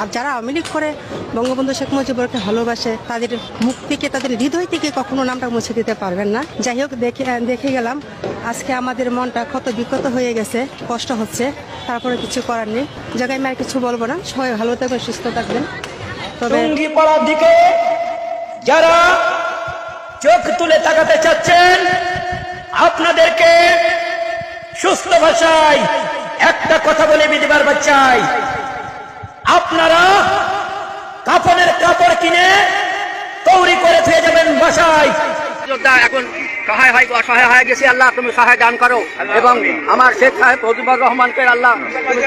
আর যারা আওয়ামী লীগ করে, বঙ্গবন্ধু শেখ মুজিবুরকে ভালোবাসে, তাদের মুখ থেকে, তাদের হৃদয় থেকে কখনো নামটা মুছে দিতে পারবেন না। যাই হোক, দেখে দেখে গেলাম, আজকে আমাদের মনটা ক্ষত বিক্ষত হয়ে গেছে, কষ্ট হচ্ছে, তারপরে কিছু করার নেই। জায়গায় আমি আর কিছু বলব না, সবাই ভালো থাকবেন, সুস্থ থাকবেন। তবে দিকে যারা চোখ তুলে তাকাতে চাচ্ছেন, আপনাদেরকে সুস্থ ভাষায় একটা কথা বলে বিদিবার বাচ্চাই আপনারা কাপড়ের কাপড় কিনে তৈরি করে ফিরে যাবেন বাসায়। এখন সহায় হয়, অসহায় হয়ে গেছে, আল্লাহ, তুমি সহায় দান করো। এবং আমার শেখ সাহেব রহমানকে, আল্লাহ, তুমি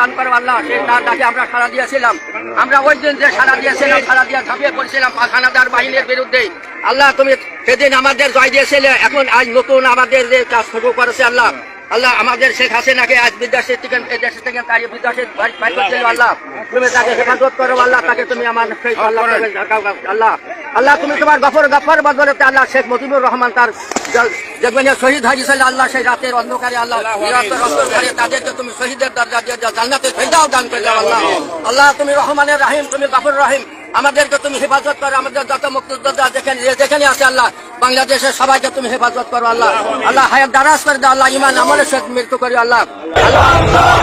দান করো, আল্লাহ, সে তার ডাকে আমরা সারা দিয়েছিলাম। আমরা ওই দিন যে সারা দিয়েছিলাম সারা দিয়ে ঝাঁপিয়ে পড়ছিলাম পাখানাদার বাহিনীর বিরুদ্ধে। আল্লাহ, তুমি সেদিন আমাদের জয় দিয়েছিলে, এখন আজ নতুন আমাদের যে কাজ শুরু করেছে, আল্লাহ আল্লাহ আমাদের শেখ হাসিনাকে আজ বিদেশের থেকে দেশের থেকে তাড়িয়ে বিদেশে বাড়ি বাড়ি করছিল আল্লাহ। তুমি তাকে হেফাজত করো আল্লাহ তাকে তুমি আমার আল্লাহ আল্লাহ তুমি তোমার গফর গফর বদলতে আল্লাহ শেখ মুজিবুর রহমান তার দেখবেন শহীদ হাজিছিল আল্লাহ সেই রাতের অন্ধকারে আল্লাহ অন্ধকারে তাদেরকে তুমি শহীদের দরজা দিয়ে দাও জান্নাতে ফেরদাও দান করে দাও আল্লাহ। আল্লাহ তুমি রহমানের রাহিম তুমি গফর রহিম। আমাদেরকে তুমি হেফাজত করো, আমাদের যত মুক্তিযোদ্ধা যেখানে আছে আল্লাহ, বাংলাদেশের সবাইকে তুমি হেফাজত করো আল্লাহ। আল্লাহ হায়াত দারাজ করে দাও, আল্লাহ ইমান আমলের সাথে মৃত্যু করি আল্লাহ আল্লাহ।